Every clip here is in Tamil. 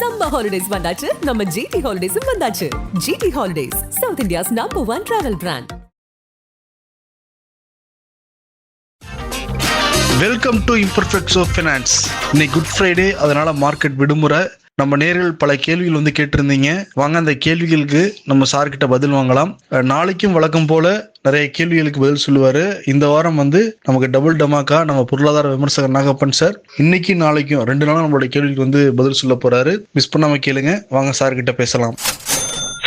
சம்மர் ஹாலிடேஸ் வந்தாச்சு. நம்ம ஜிடி ஹாலிடேஸும் வந்தாச்சு. GT holidays south India's number one travel brand welcome to imperfect of finance இன்னைக்கு குட் ஃப்ரைடே அதனால மார்க்கெட் விடுமுறை. நம்ம நேர்கள் பல கேள்விகள் வந்து கேட்டிருந்தீங்க. வாங்க அந்த கேள்விகளுக்கு நம்ம சார்கிட்ட பதில் வாங்கலாம். நாளைக்கும் வழக்கம் போல நிறைய கேள்விகளுக்கு பதில் சொல்லுவார். இந்த வாரம் வந்து நமக்கு டபுள் டமாக்கா நம்ம பொருளாதார விமர்சகர் நாகப்பன் சார். இன்னைக்கு நாளைக்கும் ரெண்டு நாளும் நம்மளோட கேள்விக்கு வந்து பதில் சொல்ல போறாரு. மிஸ் பண்ணாம கேளுங்க. வாங்க சார்கிட்ட பேசலாம்.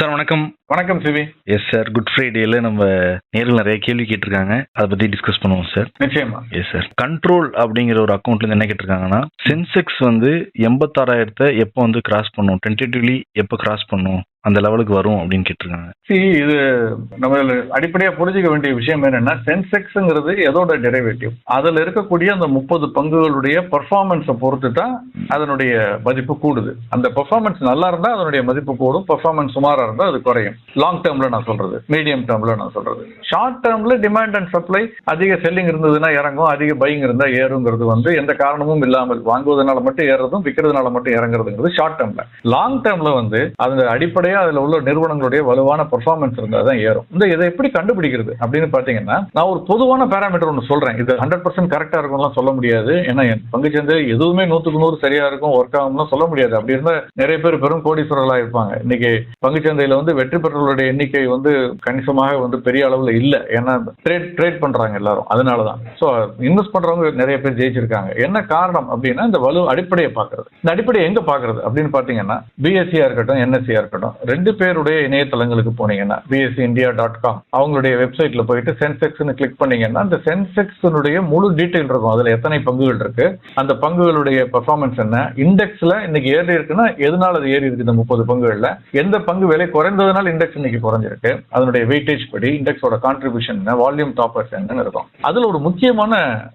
சார் வணக்கம். வணக்கம் சிவி எஸ் சார் குட் ஃப்ரைடேல நம்ம நேரில் நிறைய கேள்வி கேட்டிருக்காங்க. அதை பத்தி டிஸ்கஸ் பண்ணுவோம் சார் நிச்சயமா. எஸ் சார் கண்ட்ரோல் அப்படிங்கிற ஒரு அக்கௌண்ட்ல இருந்து என்ன கேட்டிருக்காங்கன்னா சென்செக்ஸ் வந்து எண்பத்தாறாயிரத்தை எப்போ வந்து கிராஸ் பண்ணும்? டென்டேட்டிவ்லி எப்போ கிராஸ் பண்ணும்? அந்த லெவலுக்கு வரும் அப்படின்னு கேட்டிருக்காங்க. சி இது நம்ம அடிப்படையா புரிஞ்சுக்க வேண்டிய விஷயம் என்னன்னா சென்செக்ஸ்ங்கிறது எதோட டெரிவேட்டிவ் அதுல இருக்கக்கூடிய அந்த முப்பது பங்குகளுடைய பர்ஃபார்மன்ஸை பொறுத்து தான் அதனுடைய மதிப்பு கூடுது. அந்த பர்ஃபார்மன்ஸ் நல்லா இருந்தா அதனுடைய மதிப்பு கூடும் பர்ஃபார்மன்ஸ் சுமாரா இருந்தா அது குறையும். லாங் டேர்ம்ல நான் சொல்றது மீடியம் டேர்ம்ல நான் சொல்றது. ஷார்ட் டேர்ம்ல டிமாண்ட் அண்ட் சப்ளை அதிக செல்லிங் இருந்ததுன்னா இறங்கும் அதிக பையிங் இருந்தா ஏறுங்கிறது வந்து எந்த காரணமும் இல்லாமல் வாங்குவதனால மட்டும் ஏறுறதும் விற்கிறதுனால மட்டும் இறங்குறதுங்கிறது ஷார்ட் டேர்ம்ல லாங் டேர்ம்ல வந்து அந்த அடிப்படையா அதுல உள்ள நிறுவனங்களுடைய வலுவான பெர்ஃபார்மன்ஸ் இருந்தால் தான் ஏறும். இந்த இதை எப்படி கண்டுபிடிக்கிறது அப்படின்னு பாத்தீங்கன்னா நான் ஒரு பொதுவான பேராமீட்டர் ஒன்று சொல்றேன். இது ஹண்ட்ரட் பர்சன்ட் கரெக்டா இருக்கும்லாம் சொல்ல முடியாது. ஏன்னா என் பங்கு சந்தை எதுவுமே நூத்துக்கு நூறு சரியா இருக்கும் ஒர்க் ஆகும்லாம் சொல்ல முடியாது. அப்படி இருந்தால் நிறைய பேர் பெரும் கோடீஸ்வரர்களா இருப்பாங்க. இன்னைக்கு பங்கு சந்தையில் வந்து வெற்றி பெற்றவர்களுடைய எண்ணிக்கை வந்து கணிசமாக வந்து பெரிய அளவில் இல்லை. ஏன்னா ட்ரேட் ட்ரேட் பண்றாங்க எல்லாரும். அதனாலதான். ஸோ இன்வெஸ்ட் பண்றவங்க நிறைய பேர் ஜெயிச்சிருக்காங்க. என்ன காரணம் அப்படின்னா இந்த வலு அடிப்படையை பார்க்குறது இந்த அடிப்படையை எங்க பார்க்கறது அப்படின்னு பாத்தீங்கன்னா பிஎஸ்சியா இருக்கட்டும் என்எஸ்சியா இருக்கட்டும் ரெண்டு பேருடைய இணையதளங்களுக்கு போனீங்கன்னா பிஎஸ்சி இந்தியா டாட் காம் அவங்களுடைய வெப்சைட்ல போயிட்டு சென்செக்ஸ்னு கிளிக் பண்ணீங்கன்னா அந்த சென்செக்ஸனுடைய முழு டீட்டெயில் இருக்கும். அதுல எத்தனை பங்குகள் இருக்கு அந்த பங்குகளுடைய பெர்ஃபார்மன்ஸ் என்ன இண்டெக்ஸ்ல இன்னைக்கு ஏறி இருக்குன்னா எதனால அது ஏறி இருக்கு இந்த முப்பது பங்குகள்ல எந்த பங்கு விலை குறைந்ததுனால இண்டெக்ஸ் இன்னைக்கு குறைஞ்சிருக்கு அதனுடைய வெயிட்டேஜ் படி இண்டெக்ஸோட கான்ட்ரிபியூஷன் என்ன வால்யூம் டாப்பர்ஸ் என்னன்னு இருக்கும். அதுல ஒரு முக்கியமான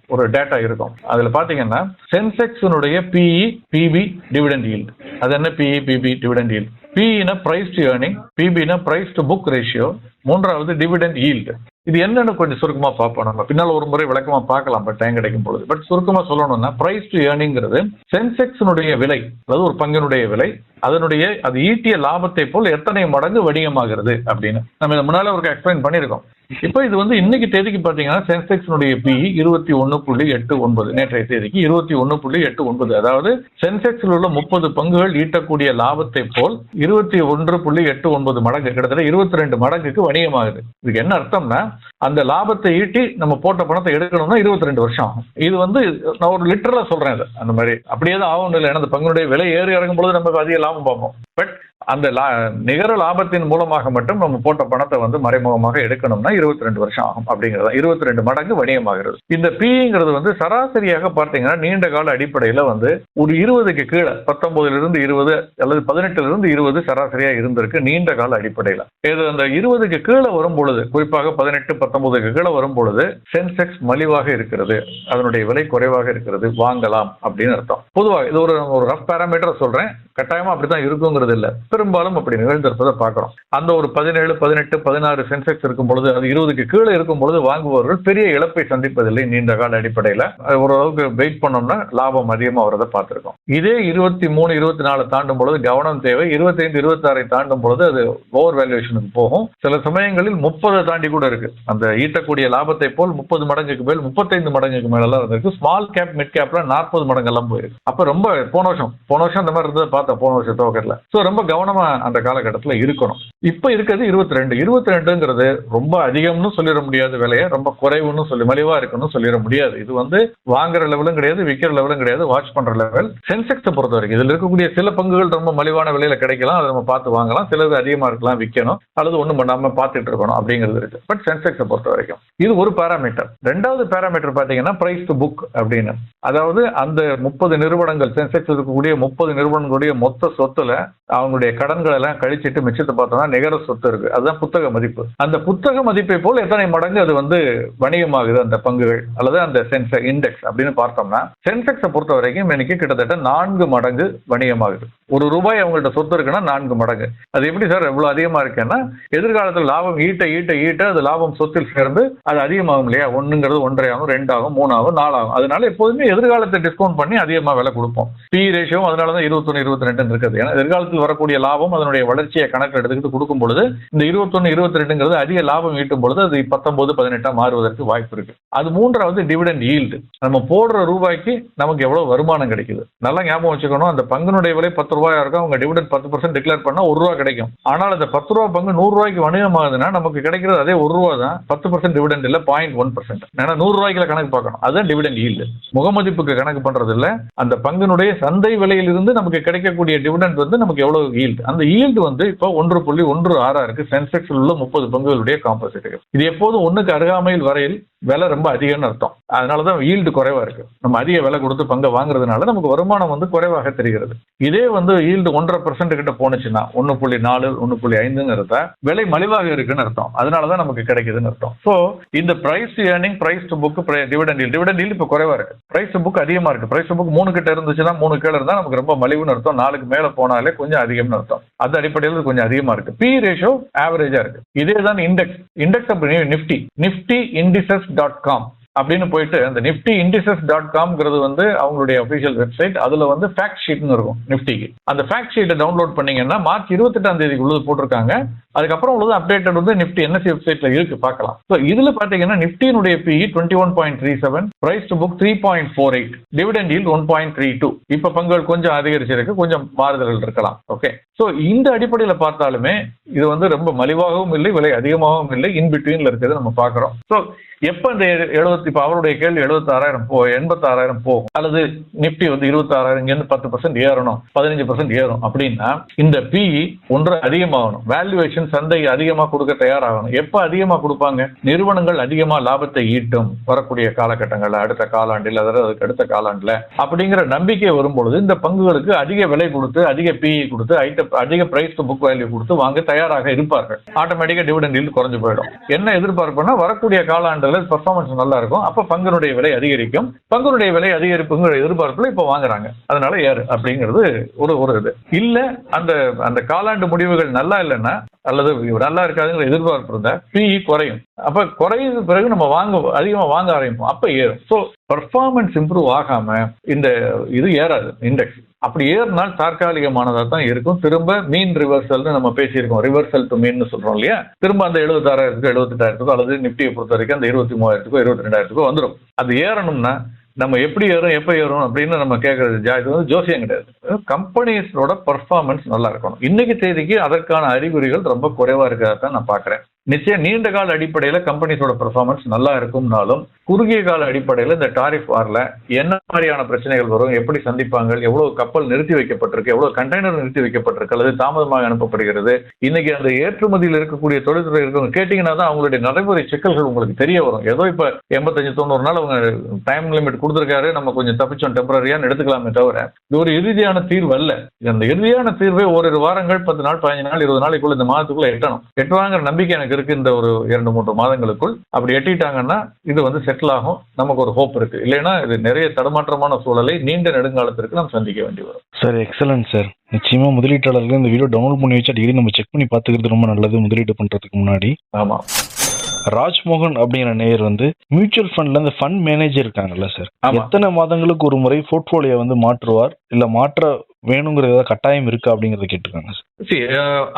ஒரு டேட்டா இருக்கும். அதுல பாத்தீங்கன்னா சென்செக்ஸனுடைய பிஇ பிபி டிவிடெண்ட் ஈல்டு அது என்ன பிஇ பிபி டிவிடெண்ட் ஈல்டு பிஇனா பிரைஸ் டு ஏர்னிங் பிபினா பிரைஸ் டு புக் ரேஷியோ மூன்றாவது டிவிடெண்ட் ஈல்டு இது என்னன்னு கொஞ்சம் சுருக்கமாக பார்ப்போம் நம்ம. பின்னால் ஒரு முறை விளக்கமாக பார்க்கலாம் பட் டைம் கிடைக்கும் பொழுது. பட் சுருக்கமாக சொல்லணும்னா பிரைஸ் டு ஏர்னிங்கிறது சென்செக்ஸினுடைய விலை அதாவது ஒரு பங்கினுடைய விலை அதனுடைய அது ஈட்டிய லாபத்தை போல் எத்தனை மடங்கு வணிகமாகிறது அப்படின்னு. நம்ம இதை முன்னால ஒரு எக்ஸ்பிளைன் பண்ணியிருக்கோம். இப்போ இது வந்து இன்னைக்கு தேதிக்கு பார்த்தீங்கன்னா சென்செக்ஸினுடைய பி இருபத்தி ஒன்று புள்ளி எட்டு ஒன்பது நேற்றைய தேதிக்கு இருபத்தி ஒன்று புள்ளி எட்டு ஒன்பது. அதாவது சென்செக்ஸில் உள்ள முப்பது பங்குகள் ஈட்டக்கூடிய லாபத்தை போல் இருபத்தி ஒன்று புள்ளி எட்டு ஒன்பது மடங்கு கிட்டத்தட்ட இருபத்தி ரெண்டு மடங்குக்கு வணிகமாகுது. இதுக்கு என்ன அர்த்தம்னா அந்த லாபத்தை ஈட்டி நம்ம போட்ட பணத்தை எடுக்கணும்னா இருபத்தி ரெண்டு வருஷம் ஆகும். இது வந்து நான் ஒரு லிட்டரலாக சொல்கிறேன் இது. அந்த மாதிரி அப்படியே தான் ஆகணும் இல்லை. ஏன்னா அந்த பங்குடைய விலை ஏறி இறங்கும் பொழுது நமக்கு அதிக லாபம் பார்ப்போம். பட் அந்த லா நிகர லாபத்தின் மூலமாக மட்டும் நம்ம போட்ட பணத்தை வந்து மறைமுகமாக எடுக்கணும்னா இருபத்தி ரெண்டு வருஷம் ஆகும் அப்படிங்கிறது இருபத்தி ரெண்டு மடங்கு வணிகமாகிறது. இந்த பிங்கிறது வந்து சராசரியாக பார்த்தீங்கன்னா நீண்ட கால அடிப்படையில் வந்து ஒரு இருபதுக்கு கீழே பத்தொன்பதுல இருந்து இருபது அல்லது பதினெட்டுல இருந்து இருபது சராசரியா இருந்திருக்கு நீண்ட கால அடிப்படையில். இது அந்த இருபதுக்கு கீழே வரும் பொழுது குறிப்பாக பதினெட்டு பத்தொன்பதுக்கு கீழே வரும் பொழுது சென்செக்ஸ் மலிவாக இருக்கிறது அதனுடைய விலை குறைவாக இருக்கிறது வாங்கலாம் அப்படின்னு அர்த்தம். பொதுவாக இது ஒரு ஒரு ரஃப் பேராமீட்டர் சொல்றேன். கட்டாயமா அப்படித்தான் இருக்குங்கிறது இல்ல. பெரும்பாலும் அப்படி நிகழ்ந்திருப்பதை பார்க்கிறோம். அந்த ஒரு பதினேழு பதினெட்டு பதினாறு சென்செக்ஸ் இருக்கும் பொழுது அது இருபதுக்கு கீழே இருக்கும் பொழுது வாங்குபவர்கள் பெரிய இழப்பை சந்திப்பதில்லை நீண்ட கால அடிப்படையில். ஓரளவுக்கு வெயிட் பண்ணோம்னா லாபம் அதிகமாக வரதை பார்த்துருக்கோம். இதே இருபத்தி மூணு இருபத்தி நாலு தாண்டும் பொழுது கவனம் தேவை. இருபத்தைந்து இருபத்தாறை தாண்டும் பொழுது அது ஓவர் வேல்யூஷனுக்கு போகும். சில சமயங்களில் முப்பதை தாண்டி கூட இருக்கு. அந்த ஈட்டக்கூடிய லாபத்தை போல் முப்பது மடங்குக்கு மேல் முப்பத்தைந்து மடங்குக்கு மேல இருந்திருக்கு. ஸ்மால் கேப் மிட் கேப்ல நாற்பது மடங்கு எல்லாம் போயிருக்கு. அப்ப ரொம்ப போன வருஷம் போன வருஷம் அந்த மாதிரி இருந்ததை பார்த்தேன் போன வருஷம் துவக்கத்துல. ஸோ ரொம்ப கவனம் அந்த காலகட்டத்தில் இருக்கணும். இப்போ இருக்கிறது இருபத்தி ரெண்டு இருபத்தி ரெண்டுங்கிறது ரொம்ப அதிகம்னு சொல்லிட முடியாது விலையை ரொம்ப குறைவுன்னு சொல்லி மலிவா இருக்குன்னு சொல்லிட முடியாது. இது வந்து வாங்குற லெவலும் கிடையாது விற்கிற லெவலும் கிடையாது வாட்ச் பண்ற லெவல் சென்செக்ஸை பொறுத்த வரைக்கும் இதுல இருக்கக்கூடிய சில பங்குகள் ரொம்ப மலிவான விலையில கிடைக்கலாம். அதை நம்ம பார்த்து வாங்கலாம். சிலது அதிகமா இருக்கலாம் விற்கணும் அல்லது ஒண்ணும் பண்ணாம பார்த்துட்டு இருக்கணும் அப்படிங்கிறது இருக்கு. பட் சென்செக்ஸை பொறுத்த வரைக்கும் இது ஒரு பேராமீட்டர் ரெண்டாவது பேராமீட்டர் பாத்தீங்கன்னா பிரைஸ் டு புக் அப்படின்னு. அதாவது அந்த முப்பது நிறுவனங்கள் சென்செக்ஸ் இருக்கக்கூடிய முப்பது நிறுவனங்களுடைய மொத்த சொத்துல அவங்களுடைய கடன்களை எல்லாம் கழிச்சிட்டு மிச்சத்தை பார்த்தோம்னா நிகர சொத்து இருக்கு. அதுதான் புத்தக மதிப்பு. அந்த புத்தக மதிப்பை போல் எத்தனை மடங்கு அது வந்து வணிகமாகுது அந்த பங்குகள்? அல்லது அந்த சென்செக் இண்டெக்ஸ் அப்படின்னு பார்த்தோம்னா சென்செக்ஸை பொறுத்த வரைக்கும் இன்னைக்கு கிட்டத்தட்ட நான்கு மடங்கு வணிகமாகுது. ஒரு ரூபாய் அவங்கள்ட்ட சொத்து இருக்குன்னா நான்கு மடங்கு. அது எப்படி சார் எவ்வளவு அதிகமா இருக்குன்னா எதிர்காலத்தில் லாபம் ஈட்ட ஈட்ட ஈட்ட அது லாபம் சொத்தில் சேர்ந்து அது அதிகமாகும் இல்லையா? ஒண்ணுங்கிறது ஒன்றரை ஆகும் ரெண்டாகும் மூணாகும் நாலாகும். அதனால எப்போதுமே எதிர்காலத்தை டிஸ்கவுண்ட் பண்ணி அதிகமாக விலை கொடுப்போம். பி ரேஷியோ அதனால தான் இருபத்தொன்னு இருபத்தி ரெண்டு இருக்குது. ஏன்னா எதிர்காலத்தில் வரக்கூடிய லாபம் அதனுடைய வளர்ச்சியை கணக்கு எடுத்துக்கிட்டு கொடுக்கும் பொழுது இந்த இருபத்தொன்னு இருபத்தி ரெண்டுங்கிறது அதிக லாபம் ஈட்டும் பொழுது அது பத்தொன்பது பதினெட்டா மாறுவதற்கு வாய்ப்பு இருக்கு. அது மூன்றாவது டிவிடெண்ட் ஈல்டு நம்ம போடுற ரூபாய்க்கு நமக்கு எவ்வளவு வருமானம் கிடைக்குது? நல்லா ஞாபகம் வச்சுக்கணும் அந்த பங்குனுடைய விலை பத்து ரூபாயா இருக்கும் அவங்க டிவிடெண்ட் பத்து பர்சன்ட் டிக்ளேர் பண்ணா ஒரு ரூபா கிடைக்கும். ஆனால் அந்த பத்து ரூபா பங்கு நூறு ரூபாய்க்கு வணிகமாகுதுன்னா நமக்கு கிடைக்கிறது அதே ஒரு ரூபா தான் பத்து பர்சன்ட் டிவிடெண்ட் இல்ல பாயிண்ட் ஒன் பர்சன்ட் ஏன்னா நூறு ரூபாய்க்கு கணக்கு பார்க்கணும். அதுதான் டிவிடெண்ட் ஈல்டு முகமதிப்புக்கு கணக்கு பண்றது இல்ல அந்த பங்கினுடைய சந்தை விலையிலிருந்து நமக்கு கிடைக்கக்கூடிய டிவிடெண்ட் வந்து நமக்கு எவ்வளவு ஈல்டு அந்த ஈல்டு வந்து இப்போ ஒன்று புள்ளி ஒன்று ஆறா இருக்கு சென்செக்ஸில் உள்ள முப்பது பங்குகளுடைய காம்பசிட்டுகள் இது எப்போதும் ஒன்றுக்கு அருகாமையில் வரையில் விலை ரொம்ப அதிகம்னு அர்த்தம். அதனால தான் ஈல்டு குறைவா இருக்கு. நம்ம அதிக விலை கொடுத்து பங்கை வாங்குறதுனால நமக்கு வருமானம் வந்து குறைவாக தெரிகிறது. இதே வந்து ஈல்டு ஒன்றரை பர்சன்ட் கிட்ட போனுச்சுன்னா ஒன்னு புள்ளி நாலு ஒன்னு புள்ளி ஐந்துங்கிறது விலை மலிவாக இருக்குன்னு அர்த்தம். அதனாலதான் நமக்கு கிடைக்குதுன்னு அர்த்தம். ஸோ இந்த price earning price to book dividend yield dividend yield இப்போ குறைவா இருக்கு. பிரைஸ் டு புக் அதிகமா இருக்கு. பிரைஸ் டு புக் மூணு கிட்ட இருந்துச்சுன்னா மூணு கீழே இருந்தால் நமக்கு ரொம்ப மலிவுன்னு அர்த்தம். நாலுக்கு மேலே போனாலே கொஞ்சம் அதிகம்னு அர்த்தம். அது அடிப்படையில் கொஞ்சம் அதிகமா இருக்கு. பி ரேஷியோ ஆவரேஜா இருக்கு. இதே தான் இண்டெக்ஸ் இண்டெக்ஸ் அப்படின்னு Nifty Nifty indices dot com அப்படின்னு போயிட்டு அந்த நிப்டி இண்டிசஸ் டாட் காம்ங்கிறது வந்து அவங்களுடைய அஃபிஷியல் வெப்சைட் அதுல வந்து ஃபேக்ட் ஷீட்னு இருக்கும் நிப்டிக்கு அந்த ஃபேக்ட் ஷீட்டை டவுன்லோட் பண்ணீங்கன்னா மார்ச் இருபத்தெட்டாம் தேதிக்கு உள்ளது போட்டிருக்காங்க. அதுக்கப்புறம் உள்ளது அப்டேட்டட் வந்து நிப்டி என்எஸ்சி வெப்சைட்ல இருக்கு பார்க்கலாம். ஸோ இதுல பாத்தீங்கன்னா நிப்டியினுடைய PE twenty one point three seven price to book three point four eight dividend yield one point three two இப்போ பங்குகள் கொஞ்சம் அதிகரிச்சிருக்கு கொஞ்சம் மாறுதல்கள் இருக்கலாம். ஓகே ஸோ இந்த அடிப்படையில் பார்த்தாலுமே இது வந்து ரொம்ப மலிவாகவும் இல்லை விலை அதிகமாகவும் இல்லை இன் பிட்வீன்ல இருக்கிறது நம்ம பார்க்குறோம். ஸோ எப்போ இந்த எழுபத்தி இப்போ அவருடைய கேள்வி எழுபத்தாறாயிரம் போ எண்பத்தாறாயிரம் போகும் அல்லது நிப்டி வந்து இருபத்தாறாயிரம் இங்கேருந்து பத்து பர்சன்ட் ஏறணும் பதினஞ்சு பர்சன்ட் ஏறும் அப்படின்னா இந்த பிஇ ஒன்று அதிகமாகணும். வேல்யூவேஷன் சந்தை அதிகமாக கொடுக்க தயாராகணும். எப்போ அதிகமாக கொடுப்பாங்க? நிறுவனங்கள் அதிகமாக லாபத்தை ஈட்டும் வரக்கூடிய காலகட்டங்களில் அடுத்த காலாண்டில் அதாவது அதுக்கு அடுத்த காலாண்டில் அப்படிங்கிற நம்பிக்கை வரும்பொழுது இந்த பங்குகளுக்கு அதிக விலை கொடுத்து அதிக பிஇ கொடுத்து ஐட்ட அதிக பிரைஸ் டு புக் வேல்யூ கொடுத்து வாங்க தயாராக இருப்பார்கள். ஆட்டோமேட்டிக்காக டிவிடன் ஈல்டு குறைஞ்சு போயிடும். என்ன எதிர்பார்ப்புனா வரக்கூடிய காலாண்டில் பர்ஃபார்மன்ஸ் நல்லா இருக்கும். அப்போ பங்குனுடைய விலை அதிகரிக்கும். பங்குனுடைய விலை அதிகரிப்புங்கிற எதிர்பார்ப்புல இப்ப வாங்குறாங்க. அதனால ஏறு அப்படிங்கிறது ஒரு ஒரு இது. இல்ல அந்த அந்த காலாண்டு முடிவுகள் நல்லா இல்லைன்னா அல்லது நல்லா இருக்காதுங்கிற எதிர்பார்ப்பு இருந்தால் பிஇ குறையும். அப்ப குறையுது பிறகு நம்ம வாங்க அதிகமா வாங்க ஆரம்பிப்போம். அப்ப ஏறும். ஸோ பர்ஃபார்மன்ஸ் இம்ப்ரூவ் ஆகாம இந்த இது ஏறாது இண்டெக்ஸ் அப்படி ஏறினால் தற்காலிகமானதாக தான் இருக்கும். திரும்ப மீன் ரிவர்சல்னு நம்ம பேசியிருக்கோம். ரிவர்சல் டு மீன் சொல்றோம் இல்லையா? திரும்ப அந்த எழுபத்தாறாயிரத்துக்கோ எழுபத்தெட்டாயிரத்துக்கோ அல்லது நிப்டியை பொறுத்த வரைக்கும் அந்த இருபத்தி மூவாயிரத்துக்கோ இருபத்தி ரெண்டாயிரத்துக்கோ வந்துடும் அது ஏறணும்னா நம்ம எப்படி ஏறும் எப்போ ஏறும் அப்படின்னு நம்ம கேட்கறது ஜா இது வந்து ஜோசியம் கிடையாது. கம்பெனிஸோட பர்ஃபார்மன்ஸ் நல்லா இருக்கணும். இன்னைக்கு தேதிக்கு அதற்கான அறிகுறிகள் ரொம்ப குறைவாக இருக்கிறதா தான் நான் பார்க்குறேன். நிச்சயம் நீண்ட கால அடிப்படையில் கம்பெனிஸோட பெர்ஃபார்மன்ஸ் நல்லா இருக்கும்னாலும் குறுகிய கால அடிப்படையில் இந்த டாரிஃப் வாரில் என்ன மாதிரியான பிரச்சனைகள் வரும் எப்படி சந்திப்பாங்க எவ்வளவு கப்பல் நிறுத்தி வைக்கப்பட்டிருக்கு எவ்வளவு கண்டெய்னர் நிறுத்தி வைக்கப்பட்டிருக்கு அல்லது தாமதமாக அனுப்பப்படுகிறது இன்னைக்கு அந்த ஏற்றுமதியில் இருக்கக்கூடிய தொழில்துறை இருக்கவங்க கேட்டீங்கன்னா தான் அவங்களுடைய நடைமுறை சிக்கல்கள் உங்களுக்கு தெரிய வரும். ஏதோ இப்போ எண்பத்தஞ்சு தொண்ணூறு நாள் அவங்க டைம் லிமிட் கொடுத்துருக்காரு நம்ம கொஞ்சம் தப்பிச்சோம் டெம்பரரியான்னு எடுத்துக்கலாமே தவிர இது ஒரு இறுதியான தீர்வு அல்ல. அந்த இறுதியான தீர்வை ஓரிரு வாரங்கள் பத்து நாள் பதினஞ்சு நாள் இருபது நாளைக்குள்ள இந்த மாதத்துக்குள்ள எட்டணும். எட்டுவாங்கிற நம்பிக்கை எனக்கு இருக்கு இந்த ஒரு இரண்டு மூன்று மாதங்களுக்குள் அப்படி எட்டிட்டாங்கன்னா இது வந்து செட்டில் ஆகும். நமக்கு ஒரு ஹோப் இருக்கு. இல்லைன்னா இது நிறைய தடுமாற்றமான சூழலை நீண்ட நெடுங்காலத்திற்கு நாம் சந்திக்க வேண்டி வரும். சார் எக்ஸலன்ட் சார் நிச்சயமா முதலீட்டாளர்கள் இந்த வீடியோ டவுன்லோட் பண்ணி வச்சு அடிக்கடி நம்ம செக் பண்ணி பார்த்துக்கிறது ரொம்ப நல்லது முதலீடு பண்றதுக்கு முன்னாடி. ஆமா. ராஜ்மோகன் அப்படிங்கிற நேயர் வந்து மியூச்சுவல் ஃபண்ட்ல இந்த ஃபண்ட் மேனேஜர் இருக்காங்கல்ல சார். எத்தனை மாதங்களுக்கு ஒரு முறை போர்ட்ஃபோலியோ வந்து மாற்றுவார்? இல்ல மாற்ற வேணுங்கிற ஏதாவது கட்டாயம் இருக்கா அப்படிங்கறத கேட்டிருக்காங்க சார்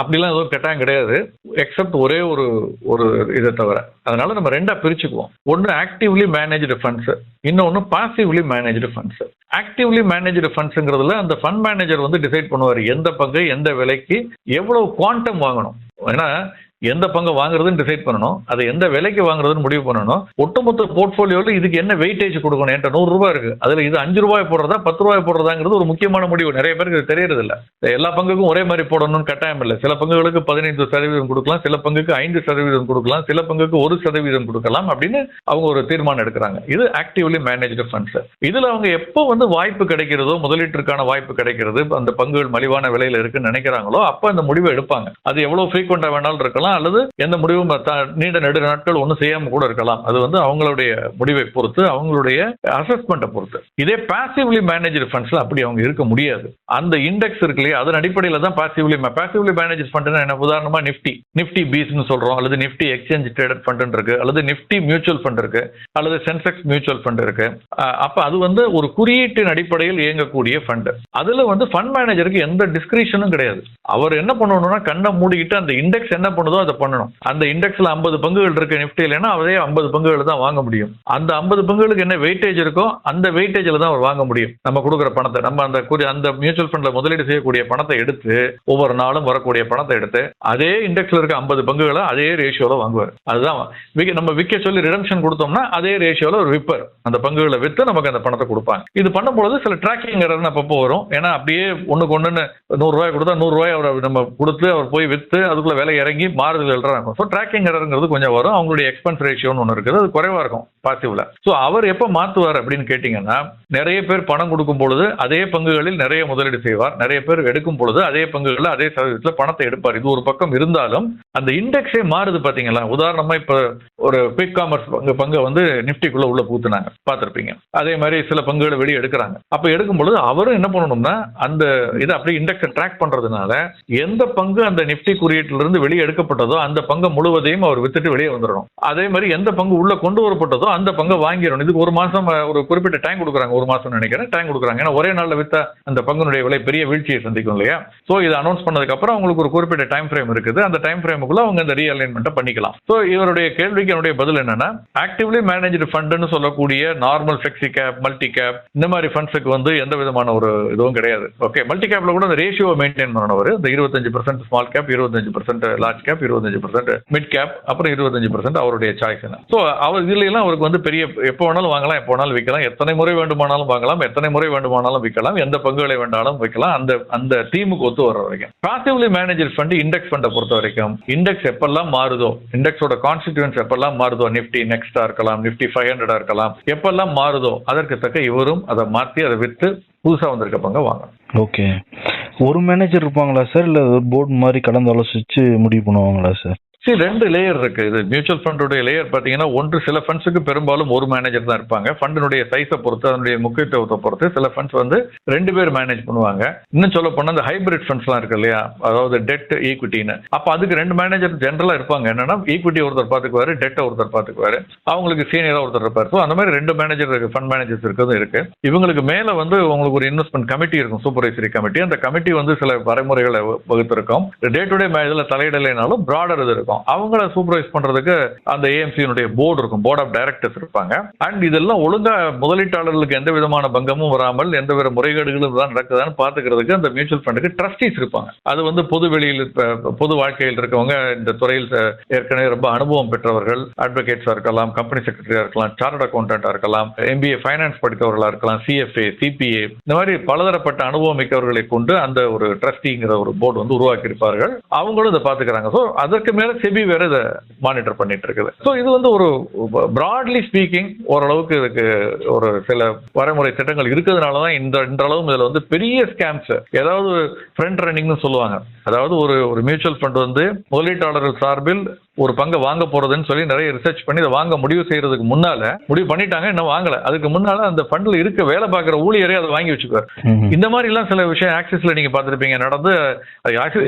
அப்படிலாம் எதுவும் கட்டாயம் கிடையாது. எக்ஸப்ட் ஒரே ஒரு ஒரு இதை தவிர. அதனால நம்ம ரெண்டா பிரிச்சுக்குவோம். ஒன்று ஆக்டிவ்லி மேனேஜ்டு ஃபண்ட்ஸ் இன்னொன்று passively managed funds actively managed ஃபண்ட்ஸுங்கிறதுல அந்த ஃபண்ட் மேனேஜர் வந்து டிசைட் பண்ணுவார் எந்த பங்கு எந்த விலைக்கு எவ்வளவு குவாண்டம் வாங்கணும். ஏன்னா எந்த பங்கு வாங்குறதுன்னு டிசைட் பண்ணணும். அதை எந்த விலைக்கு வாங்குறதுன்னு முடிவு பண்ணணும். ஒட்டுமொத்த போர்ட்ஃபோலியோவில் இதுக்கு என்ன வெயிட்டேஜ் கொடுக்கணும்? என்கிட்ட நூறு ரூபாய் இருக்கு. அதுல இது அஞ்சு ரூபாய் போடுறதா பத்து ரூபாய் போடுறதாங்கிறது ஒரு முக்கியமான முடிவு. நிறைய பேருக்கு இது தெரியறது இல்ல எல்லா பங்குக்கும் ஒரே மாதிரி போடணும்னு கட்டாயம் இல்லை. சில பங்குகளுக்கு பதினைந்து சதவீதம் கொடுக்கலாம். சில பங்குக்கு ஐந்து சதவீதம் கொடுக்கலாம். சில பங்குக்கு ஒரு சதவீதம் கொடுக்கலாம் அப்படின்னு அவங்க ஒரு தீர்மானம் எடுக்கிறாங்க. இது ஆக்டிவ்லி மேனேஜ்டு ஃபண்ட்ஸ் இதுல அவங்க எப்போ வந்து வாய்ப்பு கிடைக்கிறதோ முதலீட்டிற்கான வாய்ப்பு கிடைக்கிறது அந்த பங்குகள் மலிவான விலையில இருக்குன்னு நினைக்கிறாங்களோ அப்போ அந்த முடிவை எடுப்பாங்க. அது எவ்வளவு ஃப்ரீக்வெண்டா வேணாலும் இருக்கலாம். அல்லது எந்த முடிவும் நீண்ட நெடு நாட்கள் ஒன்றும் செய்யாம கூட இருக்கலாம். அது வந்து அவங்களுடைய முடிவை பொறுத்து அவங்களுடைய அசஸ்மெண்ட்டை பொறுத்து. இதே பாசிவ்லி மேனேஜர் ஃபண்ட்ஸ்ல அப்படி அவங்க இருக்க முடியாது. அந்த இண்டெக்ஸ் இருக்கு இல்லையா அதன் அடிப்படையில் தான் பாசிவ்லி பாசிவ்லி மேனேஜ் ஃபண்ட்னா என்ன? உதாரணமா நிஃப்டி. நிஃப்டி பீஸ்னு சொல்றோம் அல்லது நிஃப்டி எக்ஸ்சேஞ்ச் ட்ரேடட் ஃபண்ட் இருக்கு அல்லது நிஃப்டி மியூச்சுவல் ஃபண்ட் இருக்கு அல்லது சென்செக்ஸ் மியூச்சுவல் ஃபண்ட் இருக்கு. அப்ப அது வந்து ஒரு குறியீட்டின் அடிப்படையில் இயங்கக்கூடிய ஃபண்ட் அதுல வந்து ஃபண்ட் மேனேஜருக்கு எந்த டிஸ்கிரிப்ஷனும் கிடையாது. அவர் என்ன பண்ணணும்னா கண்ணை மூடிக்கிட்டு அந்த இண்டெக்ஸ் என்ன பண்ணுதோ அதை பண்ணணும். அந்த இண்டெக்ஸ்ல ஐம்பது பங்குகள் இருக்கு நிஃப்டி அதே ஐம்பது பங்குகள் தான் வாங்க முடியும். அந்த ஐம்பது பங்குகளுக்கு என்ன வெயிட்டேஜ் இருக்கோ அந்த வெயிட்டேஜில் தான் அவர் வாங்க முடியும். நம்ம கொடுக்குற பணத்தை நம்ம அந்த அந்த மியூச்சுவல் ஃபண்ட்ல முதலீடு செய்யக்கூடிய பணத்தை எடுத்து ஒவ்வொரு நாளும் வரக்கூடிய பணத்தை எடுத்து அதே இண்டெக்ஸ்ல இருக்க ஐம்பது பங்குகளை அதே ரேஷியோவில் வாங்குவார். அதுதான் நம்ம விற்க சொல்லி ரிடம்ஷன் கொடுத்தோம்னா அதே ரேஷியோவில் ஒரு விற்பர் அந்த பங்குகளை விற்று நமக்கு அந்த பணத்தை கொடுப்பாங்க. இது பண்ணும்பொழுது சில ட்ராக்கிங் எரர்னு அப்பப்போ வரும். ஏன்னா அப்படியே ஒன்றுக்கு ஒன்றுன்னு நூறுரூவாய் கொடுத்தா நூறுரூவாய் அவர் நம்ம கொடுத்து அவர் போய் விற்று அதுக்குள்ள விலை இறங்கி மாறுதல் இருக்கும். ஸோ ட்ராக்கிங் எரருங்கிறது கொஞ்சம் வரும். அவங்களுடைய எக்ஸ்பென்ஸ் ரேஷியோன்னு ஒன்று இருக்குது. அது குறைவாக இருக்கும் பாசிவ்ல ஸோ அவர் எப்போ மாற்றுவார் அப்படின்னு கேட்டிங்கன்னா நிறைய பேர் பணம் கொடுக்கும் பொழுது அதே பங்குகளில் நிறைய முதலீடு செய்வார். நிறைய பேர் எடுக்கும் பொழுது அதே பங்குகளில் அதே சதவீதத்தில் பணத்தை எடுப்பார். இது ஒரு பக்கம் இருந்தாலும் அந்த இண்டெக்ஸே மாறுது பார்த்தீங்களா உதாரணமாக இப்போ ஒரு பிக் காமர்ஸ் பங்கு பங்கை வந்து நிஃப்டிக்குள்ளே உள்ள பூத்துனாங்க பார்த்துருப்பீங்க அதே மாதிரி சில பங்குகளை வெளியே எடுக்கிறாங்க. அப்போ எடுக்கும் பொழுது அவரும் என்ன பண்ணணும்னா அந்த இதை அப்படியே இண்டெக்ஸை ட்ராக் பண்ணுறதுனால எந்த பங்கு அந்த நிஃப்டி குறியீட்டிலிருந்து இருந்து வெளியே வரப்பட்டதோ அந்த பங்கு முழுவதையும் அவர் வித்துட்டு வெளியே வந்துடணும். அதே மாதிரி எந்த பங்கு உள்ள கொண்டு வரப்பட்டதோ அந்த பங்கை வாங்கிடணும். இதுக்கு ஒரு மாசம் ஒரு குறிப்பிட்ட டைம் கொடுக்குறாங்க. ஒரு மாசம் நினைக்கிறேன். டைம் கொடுக்குறாங்க. ஏன்னா ஒரே நாளில் வித்த அந்த பங்குனுடைய விலை பெரிய வீழ்ச்சியை சந்திக்கும் இல்லையா? ஸோ இதை அனௌன்ஸ் பண்ணதுக்கு அப்புறம் அவங்களுக்கு ஒரு குறிப்பிட்ட டைம் ஃப்ரேம் இருக்குது. அந்த டைம் ஃப்ரேமுக்குள்ள அவங்க இந்த ரீஅலைன்மெண்ட்டை பண்ணிக்கலாம். ஸோ இவருடைய கேள்விக்கு என்னுடைய பதில் என்னன்னா ஆக்டிவ்லி மேனேஜ்டு ஃபண்டுன்னு சொல்லக்கூடிய normal flexi cap multi cap இந்த மாதிரி ஃபண்ட்ஸுக்கு வந்து எந்த விதமான ஒரு இதுவும் கிடையாது. ஓகே மல்டி கேப்ல கூட அந்த ரேஷியோ மெயின்டைன் பண்ணவர் இந்த இருபத்தஞ்சு பர்சன்ட் ஸ்மால் கேப் இருபத்தஞ்சு பர்சன்ட் லார்ஜ் கேப் இருபத்தஞ்சு பர்சன்ட் மிட் கேப் அப்புறம் இருபத்தஞ்சு பர்சன்ட் அவருடைய சாய்ஸ் ஸோ அவர் இதுல எல்லாம் அவருக்கு வந்து பெரிய எப்போ வேணாலும் வாங்கலாம் எப்போ வேணாலும் விற்கலாம். எத்தனை முறை வேண்டுமானாலும் வாங்கலாம் எத்தனை முறை வேண்டுமானாலும் விற்கலாம் எந்த பங்குகளை வேண்டாலும் விற்கலாம். அந்த அந்த டீமுக்கு ஒத்து வர வரைக்கும். பாசிவ்லி மேனேஜர் ஃபண்ட் இண்டெக்ஸ் ஃபண்டை பொறுத்த வரைக்கும் இண்டெக்ஸ் எப்பெல்லாம் மாறுதோ இண்டெக்ஸோட கான்ஸ்டிடியூன்ஸ் எப்பெல்லாம் மாறுதோ நிஃப்டி நெக்ஸ்டா இருக்கலாம் நிஃப்டி ஃபைவ் ஹண்ட்ரடா இருக்கலாம் எப்பெல்லாம் மாறுதோ அதற்கு தக்க இவரும் அதை மாற்றி அதை விற்று புதுசா வந்திருக்க பங்க வாங்கணும். ஓகே ஒரு மேனேஜர் இருப்பாங்களா சார் இல்லை போர்டு மாதிரி கலந்து ஆலோசிச்சு முடிவு பண்ணுவாங்களா சார் சரி ரெண்டு லேயர் இருக்கு. இது மியூச்சுவல் ஃபண்டுடைய லேயர் பார்த்தீங்கன்னா ஒன்று சில ஃபண்ட்ஸுக்கு பெரும்பாலும் ஒரு மேனேஜர் தான் இருப்பாங்க. ஃபண்டினுடைய சைஸை பொறுத்து அதனுடைய முக்கியத்துவத்தை பொறுத்து சில ஃபண்ட்ஸ் வந்து ரெண்டு பேர் மேனேஜ் பண்ணுவாங்க. இன்னும் சொல்ல போனால் இந்த ஹைபிரிட் ஃபண்ட்ஸ்லாம் இருக்கு இல்லையா? அதாவது டெட் ஈக்விட்டின்னு அப்போ அதுக்கு ரெண்டு மேனேஜர் ஜென்ரலாக இருப்பாங்க. என்னன்னா ஈக்விட்டி ஒருத்தர் பார்த்துக்குவாரு டெட்டை ஒருத்தர் பார்த்துக்குவாரு. அவங்களுக்கு சீனியராக ஒருத்தர் இருப்பார். ஸோ அந்த மாதிரி ரெண்டு மேனேஜர் இருக்கு ஃபண்ட் மேனேஜர்ஸ் இருக்கிறதும் இருக்கு. இவங்களுக்கு மேலே வந்து உங்களுக்கு ஒரு இன்வெஸ்ட்மெண்ட் கமிட்டி இருக்கும் சூப்பர்வைசரி கமிட்டி அந்த கமிட்டி வந்து சில வரைமுறைகளை வகுத்திருக்கும். டே டு டே இதில் தலையிடலைனாலும் ப்ராடர் இது இருக்கும். அவங்கள சூப்பர்வைஸ் பண்றதுக்கு அந்த ஏஎம்சியினுடைய போர்டு இருக்கும். போர்ட் ஆஃப் டைரக்டர்ஸ் இருப்பாங்க. அண்ட் இதெல்லாம் ஒழுங்கா முதலீட்டாளர்களுக்கு எந்த விதமான பங்கமும் வராமல் எந்த வித முறைகேடுகளும் தான் நடக்குதான்னு பாத்துக்கிறதுக்கு அந்த மியூச்சுவல் ஃபண்டுக்கு ட்ரஸ்டீஸ் இருப்பாங்க. அது வந்து பொது வெளியில் பொது வாழ்க்கையில் இருக்கவங்க இந்த துறையில் ஏற்கனவே ரொம்ப அனுபவம் பெற்றவர்கள் அட்வொகேட்ஸா இருக்கலாம் கம்பெனி செக்ரட்டரியா இருக்கலாம் சார்ட் அக்கௌண்டா இருக்கலாம் எம்பிஏ ஃபைனான்ஸ் படித்தவர்களா இருக்கலாம் சிஎஃப்ஏ சிபிஏ இந்த மாதிரி பலதரப்பட்ட அனுபவம் மிக்கவர்களை கொண்டு அந்த ஒரு ட்ரஸ்டிங்கிற ஒரு போர்டு வந்து உருவாக்கி இருப்பார்கள் அவங்களும் இதை பாத்துக்கிறாங்க ஸோ அதற்கு மேல செபி வேற இதை மானிட்டர் பண்ணிட்டு இருக்குது ஸோ இது வந்து ஒரு ப்ராட்லி ஸ்பீக்கிங் ஓரளவுக்கு இதுக்கு ஒரு சில வரைமுறை திட்டங்கள் இருக்கிறதுனால தான் இந்த இன்றளவும் இதில் வந்து பெரிய ஸ்கேம்ஸ் ஏதாவது ஃப்ரண்ட் ரன்னிங்னு சொல்லுவாங்க. அதாவது ஒரு ஒரு மியூச்சுவல் ஃபண்ட் வந்து முதலீட்டாளர்கள் சார்பில் ஒரு பங்கை வாங்க போறதுன்னு சொல்லி நிறைய ரிசர்ச் பண்ணி இதை வாங்க முடிவு செய்யறதுக்கு முன்னால முடிவு பண்ணிட்டாங்க இன்னும் வாங்கல. அதுக்கு முன்னால அந்த ஃபண்ட்ல இருக்க வேலை பார்க்குற ஊழியரே அதை வாங்கி வச்சுக்குவார். இந்த மாதிரி எல்லாம் சில விஷயம் ஆக்சிஸ்ல நீங்க பார்த்திருப்பீங்க. நடந்து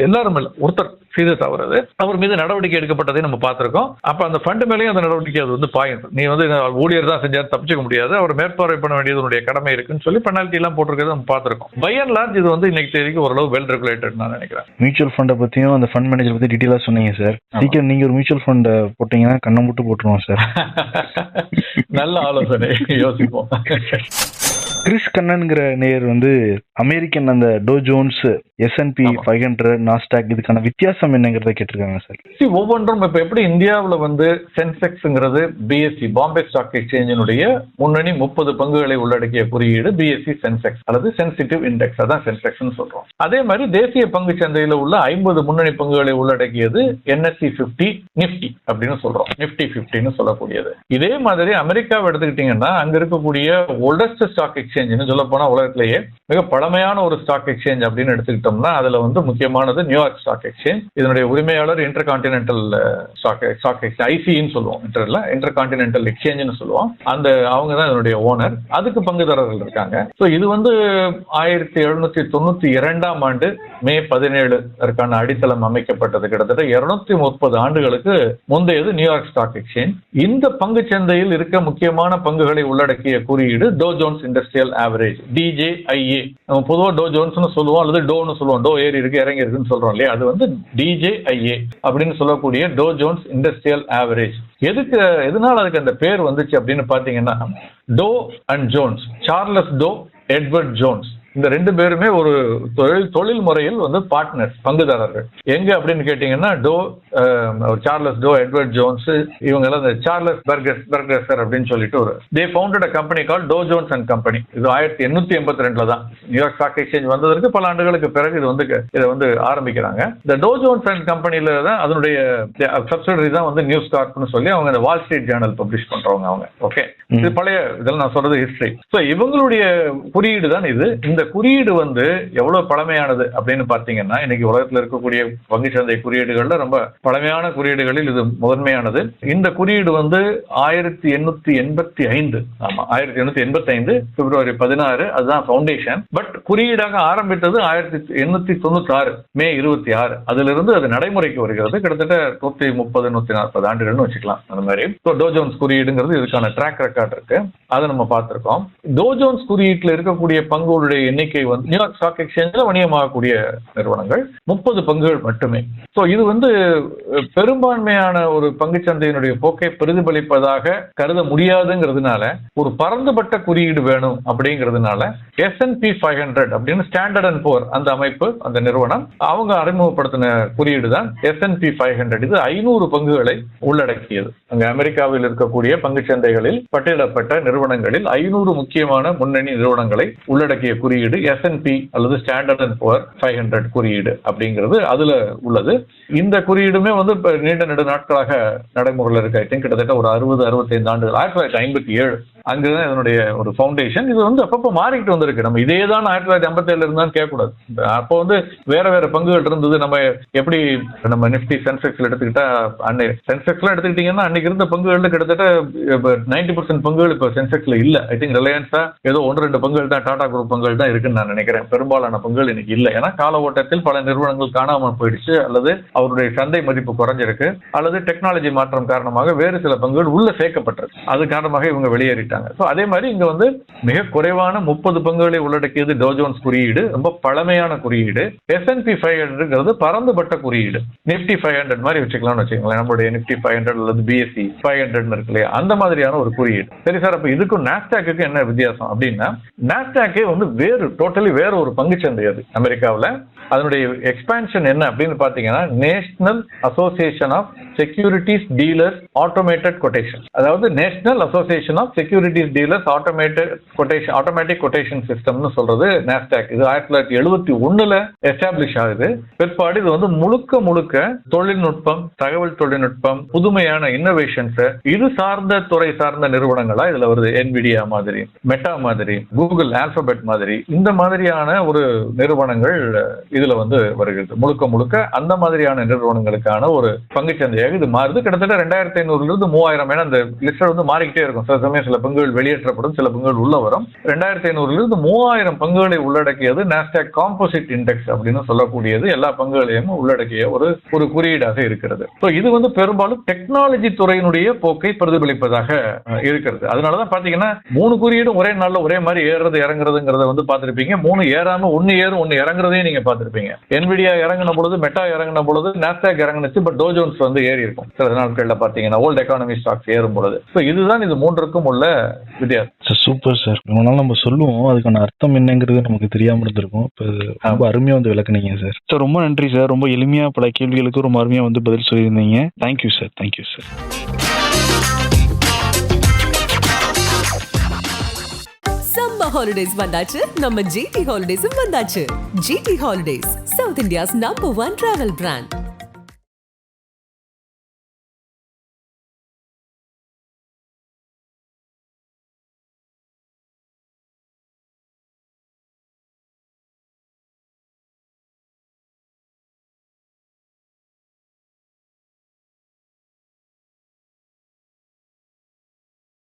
எல்லாரும் இல்ல ஒருத்தர் செய்த தவறு அவர் மீது நடவடிக்கை எடுக்கப்பட்டதை நம்ம பார்த்திருக்கோம். அப்ப அந்த ஃபண்ட் மேலேயும் அந்த நடவடிக்கை அது வந்து பாயும். நீ வந்து ஊழியர் தான் செஞ்சாரு தப்பிச்சுக்க முடியாது. அவர் மேற்பார்வை பண்ண வேண்டியது உன்னுடைய கடமை இருக்குன்னு சொல்லி பெனால்ட்டி எல்லாம் போட்டிருக்கிறத நம்ம பார்த்திருக்கோம். பை அண்ட் லார்ஜ் இது வந்து இன்னைக்கு தேதிக்கு ஓரளவு வெல் ரெகுலேட்டட் நான் நினைக்கிறேன். மியூச்சுவல் ஃபண்டை பற்றியும் அந்த ஃபண்ட் மேனேஜர் பற்றி டீட்டெயிலாக சொன்னீங்க சார் சீக்கிரம் நீங்கள் ஒரு மியூச்சுவல் ஃபண்ட் போட்டீங்கன்னா கண்ணை மட்டும் போட்டுருவோம் சார். நல்ல ஆலோசனை. யோசிப்போம். கிறிஸ் கண்ணன்ங்கிற நேயர் வந்து அமெரிக்கன் அந்த Dow Jones S and P. Five hundred Nasdaq இதுக்கான வித்தியாசம் என்னங்கிறத கேட்டிருக்காங்க சார். ஒவ்வொன்றும் இப்ப எப்படி இந்தியாவுல வந்து சென்செக்ஸ்ங்கிறது பிஎஸ்சி பாம்பே ஸ்டாக் எக்ஸ்சேஞ்சினுடைய முன்னணி முப்பது பங்குகளை உள்ளடக்கிய குறியீடு பிஎஸ்சி சென்செக்ஸ் அல்லது சென்சிட்டிவ் இண்டெக்ஸ் அதான் சென்செக்ஸ் சொல்றோம். அதே மாதிரி தேசிய பங்கு சந்தையில உள்ள ஐம்பது முன்னணி பங்குகளை உள்ளடக்கியது என்எஸ்சி 50 நிப்டி அப்படின்னு சொல்றோம். நிப்டி 50ன்னு சொல்லக்கூடியது. இதே மாதிரி அமெரிக்காவை எடுத்துக்கிட்டீங்கன்னா அங்க இருக்கக்கூடிய ஓல்டஸ்ட் ஸ்டாக் எக்ஸ்சேஞ்சுன்னு சொல்ல போனா உலகத்திலேயே மிக பழமையான ஒரு ஸ்டாக் எக்ஸ்சேஞ்ச் அப்படின்னு எடுத்துக்கிட்டோம்னா அதுல வந்து முக்கியமானது நியூயார்க் ஸ்டாக் எக்ஸ்சேஞ்ச் இதனுடைய உரிமையாளர் inter continental stock stock exchange ஐசின்னு சொல்லுவோம். இன்டர்ல இன்டர் கான்டினென்டல் எக்ஸ்சேஞ்ச்னு சொல்லுவோம். அந்த அவங்க தான் இதனுடைய ஓனர் அதுக்கு பங்குதாரர்கள் இருக்காங்க. ஸோ இது வந்து ஆயிரத்தி எழுநூத்தி தொண்ணூத்தி இரண்டாம் ஆண்டு மே பதினேழு அதற்கான அடித்தளம் அமைக்கப்பட்டது. கிட்டத்தட்ட இருநூத்தி முப்பது ஆண்டுகளுக்கு முந்தையது நியூயார்க் ஸ்டாக் எக்ஸ்சேஞ்ச் இந்த பங்கு சந்தையில் இருக்க முக்கியமான பங்குகளை உள்ளடக்கிய குறியீடு Dow Jones industrial average DJIA நம்ம பொதுவாக டோ ஜோன்ஸ்னு சொல்லுவோம் அல்லது டோன்னு சொல்லுவோம். டோ ஏறி இருக்கு இறங்கி இருக்குன்னு சொல்றோம் இல்லையா? அது வந்து டிஜேஐஏ அப்படின்னு சொல்லக்கூடிய டோ ஜோன்ஸ் இண்டஸ்ட்ரியல் ஆவரேஜ் எதுக்கு எதனால அதுக்கு அந்த பேர் வந்துச்சு அப்படின்னு பாத்தீங்கன்னா Dow and Jones Charles Dow Edward Jones இந்த ரெண்டு பேருமே ஒரு தொழில் தொழில் முறையில் வந்து பார்ட்னர்ஸ் பங்குதாரர்கள். எங்க அப்படின்னு கேட்டீங்கன்னா Dow Charles Dow Edward Jones இவங்க எல்லாம் இந்த சார்லஸ் பர்கஸ் பர்கசர் அப்படின்னு சொல்லிட்டு ஒரு they founded a company call Dow Jones and company இது ஆயிரத்தி எண்ணூத்தி எண்பத்தி ரெண்டுல தான் நியூயார்க் ஸ்டாக் எக்ஸ்சேஞ்ச் வந்ததற்கு பல ஆண்டுகளுக்கு பிறகு இது வந்து இதை வந்து ஆரம்பிக்கிறாங்க. இந்த டோ ஜோன்ஸ் அண்ட் கம்பெனில தான் அதனுடைய சப்சிடரி தான் வந்து நியூஸ் கார்ப்னு சொல்லி அவங்க இந்த வால் ஸ்ட்ரீட் ஜேர்னல் பப்ளிஷ் பண்றவங்க அவங்க. ஓகே இது பழைய இதெல்லாம் நான் சொல்றது ஹிஸ்டரி ஸோ இவங்களுடைய குறியீடு தான் இது. இந்த குறியீடு வந்து எவ்வளவு பழமையானது அப்படின்னு பார்த்தீங்கன்னா இன்னைக்கு உலகத்தில் இருக்கக்கூடிய பங்குச்சந்தை குறியீடுகள்ல ரொம்ப பழமையான குறியீடுகளில் இது முதன்மையானது. இந்த குறியீடு வந்து ஆயிரத்தி எண்ணூத்தி எண்பத்தி ஐந்து. ஆமா ஆயிரத்தி எண்ணூத்தி எண்பத்தி ஐந்து பிப்ரவரி பதினாறு அதுதான் பவுண்டேஷன் பட் குறியீடாக ஆரம்பித்தது ஆயிரத்தி எண்ணூத்தி தொண்ணூத்தி ஆறு மே இருபத்தி ஆறு. அதிலிருந்து அது நடைமுறைக்கு வருகிறது. கிட்டத்தட்ட நூத்தி முப்பது நூத்தி நாற்பது ஆண்டுகள்னு வச்சுக்கலாம் அந்த மாதிரி. டோஜோன்ஸ் குறியீடுங்கிறது இதுக்கான ட்ராக் ரெக்கார்ட் இருக்கு. அதை நம்ம பார்த்திருக்கோம். டோஜோன்ஸ் குறியீட்டில் இருக்கக்கூடிய பங்குடைய எண்ணிக்கை வந்து நியூயார்க் ஸ்டாக் எக்ஸ்சேஞ்சில் வணிகமாகக்கூடிய நிறுவனங்கள் முப்பது பங்குகள் மட்டுமே. ஸோ இது வந்து பெரும்பான்மையான ஒரு பங்குச்சந்தையினுடைய போக்கை பிரதிபலிப்பதாக கருத முடியாதுங்கிறதுனால ஒரு பரந்துபட்ட குறியீடு வேணும் அப்படிங்கிறதுனால S and P five hundred அப்படின்னு ஸ்டாண்டர்ட் அண்ட் போர் அந்த அமைப்பு அந்த நிறுவனம் அவங்க அறிமுகப்படுத்தின குறியீடு தான் எஸ்என்பி ஃபைவ் ஹண்ட்ரட் இது ஐநூறு பங்குகளை உள்ளடக்கியது. அங்க அமெரிக்காவில் இருக்கக்கூடிய பங்குச்சந்தைகளில் பட்டியலிடப்பட்ட நிறுவனங்களில் ஐநூறு முக்கியமான முன்னணி நிறுவனங்களை உள்ளடக்கிய குறியீடு. எஸ்என்பி அல்லது Standard and Poor's five hundred குறியீடு அப்படிங்கிறது அதுல உள்ளது. இந்த குறியீடுமே வந்து இப்போ நீண்ட நெடு நாட்களாக நடைமுறையில் இருக்கு. ஐ திங்க் கிட்டத்தட்ட ஒரு அறுபது அறுபத்தைந்து ஆண்டுகள். ஆயிரத்தி தொள்ளாயிரத்தி ஐம்பத்தி ஏழு அங்குதான் இதனுடைய ஒரு ஃபவுண்டேஷன் இது வந்து அப்பப்போ மாறிக்கிட்டு வந்திருக்கு. நம்ம இதே தான் ஆயிரத்தி தொள்ளாயிரத்தி ஐம்பத்தேழுல இருந்தாலும் கேட்கக்கூடாது. அப்போ வந்து வேற வேற பங்குகள் இருந்தது. நம்ம எப்படி நம்ம நிஃப்டி சென்செக்ஸ்ல எடுத்துக்கிட்டா அன்னை சென்செக்ஸ்லாம் எடுத்துக்கிட்டீங்கன்னா அன்னைக்கு இருந்த பங்குகள்ல கிட்டத்தட்ட நைன்டி பர்சன்ட் பங்குகள் இப்போ சென்செக்ஸ்ல இல்ல. ஐ திங்க் ரிலையன்ஸா ஏதோ ஒன்று ரெண்டு பங்குகள் தான் டாடா குரூப் பங்குகள் தான் இருக்குன்னு நான் நினைக்கிறேன். பெரும்பாலான பங்குகள் இன்னைக்கு இல்லை. ஏன்னா கால ஓட்டத்தில் பல நிறுவனங்கள் காணாமல் போயிடுச்சு. அல்லது அவருடைய சந்தை மதிப்பு குறைஞ்சிருக்கு. அல்லது டெக்னாலஜி மாற்றம் காரணமாக வேறு சில பங்குகள் உள்ள சேர்க்கப்பட்டிருக்கு அது காரணமாக இவங்க வெளியேறிட்டாங்க. ஸோ அதே மாதிரி இங்க வந்து மிக குறைவான முப்பது பங்குகளை உள்ளடக்கியது டோஜோன்ஸ் குறியீடு ரொம்ப பழமையான குறியீடு. எஸ்என்பி ஃபைவ் ஹண்ட்ரட்ங்கிறது பரந்துபட்ட குறியீடு. நிப்டி ஃபைவ் ஹண்ட்ரட் மாதிரி வச்சுக்கலாம்னு வச்சுக்கோங்களேன். நம்மளுடைய நிப்டி ஃபைவ் ஹண்ட்ரட் அல்லது பிஎஸ்சி ஃபைவ் ஹண்ட்ரட் இருக்கு இல்லையா? அந்த மாதிரியான ஒரு குறியீடு. சரி சார் அப்போ இதுக்கும் நாஸ்டாக்கு என்ன வித்தியாசம் அப்படின்னா நாஸ்டாக்கே வந்து வேறு டோட்டலி வேற ஒரு பங்குச்சந்தை அது அமெரிக்காவில். அதனுடைய எக்ஸ்பான்ஷன் என்ன அப்படின்னு பார்த்தீங்கன்னா national association of securities dealers automated quotation அதாவது national association of securities dealers automated quotation automatic quotation சிஸ்டம்னு சொல்றது நாஸ்டாக் இது ஆயிரத்தி தொள்ளாயிரத்தி எழுபத்தி ஒண்ணுல எஸ்டாப்ளிஷ் ஆகுது. பிற்பாடு இது வந்து முழுக்க முழுக்க தொழில்நுட்பம் தகவல் தொழில்நுட்பம் புதுமையான இன்னோவேஷன்ஸ் இது சார்ந்த துறை சார்ந்த நிறுவனங்களா இதுல வருது. என்விடியா மாதிரி மெட்டா மாதிரி கூகுள் ஆல்பபெட் மாதிரி. இந்த மாதிரியான ஒரு நிறுவனங்கள் இதுல வந்து வருகிறது. முழுக்க முழுக்க அந்த மாதிரியான நிறுவனங்களுக்கான ஒரு வழியாக இது மாறுது. கிட்டத்தட்ட ரெண்டாயிரத்தி ஐநூறுலேருந்து மூவாயிரம் ஏன்னா அந்த லிஸ்டர் வந்து மாறிக்கிட்டே இருக்கும். சில சமயம் சில பங்குகள் வெளியேற்றப்படும் சில பங்குகள் உள்ள வரும். ரெண்டாயிரத்தி ஐநூறுலேருந்து மூவாயிரம் பங்குகளை உள்ளடக்கியது நாஸ்டாக் காம்போசிட் இண்டெக்ஸ் அப்படின்னு சொல்லக்கூடியது. எல்லா பங்குகளையும் உள்ளடக்கிய ஒரு ஒரு குறியீடாக இருக்கிறது. ஸோ இது வந்து பெரும்பாலும் டெக்னாலஜி துறையினுடைய போக்கை பிரதிபலிப்பதாக இருக்கிறது. அதனால தான் பார்த்தீங்கன்னா மூணு குறியீடும் ஒரே நாளில் ஒரே மாதிரி ஏறுறது இறங்குறதுங்கிறத வந்து பார்த்துருப்பீங்க. மூணு ஏறாமல் ஒன்று ஏறும் ஒன்று இறங்குறதையும் நீங்கள் பார்த்துருப்பீங்க. என்விடியா இறங்கின பொழுது மெட்டா இறங்கின பொழுது நாஸ்டாக் இறங்குனுச்சு பட் டோஜோன்ஸ் வந்து ஏறி இருக்கும். சில நாட்கள்ல பாத்தீங்கன்னா ஓல்டு எக்கானமி ஸ்டாக்ஸ் ஏறும் பொழுது. ஸோ இதுதான் இது மூன்றுக்கும் உள்ள வித்தியாசம். சார் சூப்பர் சார் இவ்வளவு நாள் நம்ம சொல்லுவோம். அதுக்கான அர்த்தம் என்னங்கிறது நமக்கு தெரியாம இருந்திருக்கும். இப்போ இது ரொம்ப அருமையா வந்து விளக்குனீங்க சார் சார் ரொம்ப நன்றி சார் ரொம்ப எளிமையா பல கேள்விகளுக்கு ரொம்ப அருமையா வந்து பதில் சொல்லியிருந்தீங்க. Thank you sir thank you sir summer holidays வந்தாச்சு. நம்ம ஜிடி ஹாலிடேஸும் வந்தாச்சு. GT holidays south India's number one travel brand